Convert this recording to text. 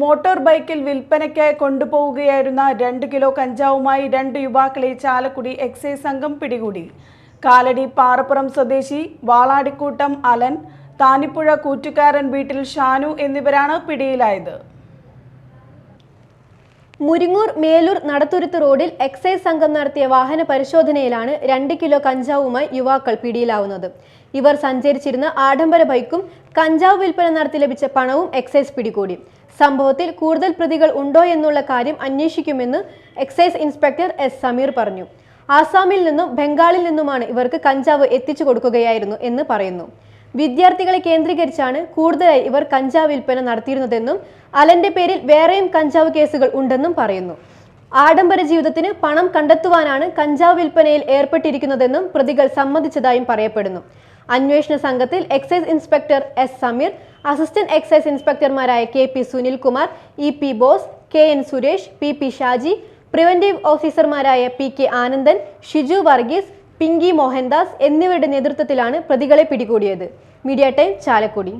Motor ബൈക്കിൽ വിൽപ്പനയ്ക്കായി കൊണ്ടുപോവുകയായിരുന്ന രണ്ട് kilo കഞ്ചാവുമായി രണ്ട് യുവാക്കളെ ചാലക്കുടി എക്സൈസ് സംഘം പിടികൂടി. കാലടി പാറപ്പുറം സ്വദേശി വാളാടിക്കൂട്ടം അലൻ താനിപ്പുഴ കൂറ്റുകാരൻ വീട്ടിൽ ഷാനു എന്നിവരാണ് പിടിയിലായത്. മുരിങ്ങൂർ മേലൂർ നടത്തുരുത്ത് റോഡിൽ എക്സൈസ് സംഘം നടത്തിയ വാഹന പരിശോധനയിലാണ് രണ്ട് കിലോ കഞ്ചാവുമായി യുവാക്കൾ പിടിയിലാവുന്നത്. ഇവർ സഞ്ചരിച്ചിരുന്ന ആഡംബര ബൈക്കും കഞ്ചാവ് വിൽപ്പന നടത്തി ലഭിച്ച പണവും എക്സൈസ് പിടികൂടി. സംഭവത്തിൽ കൂടുതൽ പ്രതികൾ ഉണ്ടോ എന്നുള്ള കാര്യം അന്വേഷിക്കുമെന്ന് എക്സൈസ് ഇൻസ്പെക്ടർ എസ് സമീർ പറഞ്ഞു. ആസാമിൽ നിന്നും ബംഗാളിൽ നിന്നുമാണ് ഇവർക്ക് കഞ്ചാവ് എത്തിച്ചു കൊടുക്കുകയായിരുന്നു എന്ന് പറയുന്നു. വിദ്യാർത്ഥികളെ കേന്ദ്രീകരിച്ചാണ് കൂടുതലായി ഇവർ കഞ്ചാവ് വിൽപ്പന നടത്തിയിരുന്നതെന്നും അലന്റെ പേരിൽ വേറെയും കഞ്ചാവ് കേസുകൾ ഉണ്ടെന്നും പറയുന്നു. ആഡംബര ജീവിതത്തിന് പണം കണ്ടെത്തുവാനാണ് കഞ്ചാവ് വിൽപ്പനയിൽ ഏർപ്പെട്ടിരിക്കുന്നതെന്നും പ്രതികൾ സമ്മതിച്ചതായും പറയപ്പെടുന്നു. അന്വേഷണ സംഘത്തിൽ excise inspector S Sameer assistant excise ഇൻസ്പെക്ടർമാരായ K P Sunilkumar E P Bose K N Suresh P P Shaji preventive ഓഫീസർമാരായ പി കെ ആനന്ദൻ ഷിജു വർഗീസ് പിങ്കി മോഹൻദാസ് എന്നിവരുടെ നേതൃത്വത്തിലാണ് പ്രതികളെ പിടികൂടിയത്. Media time Chalakudy.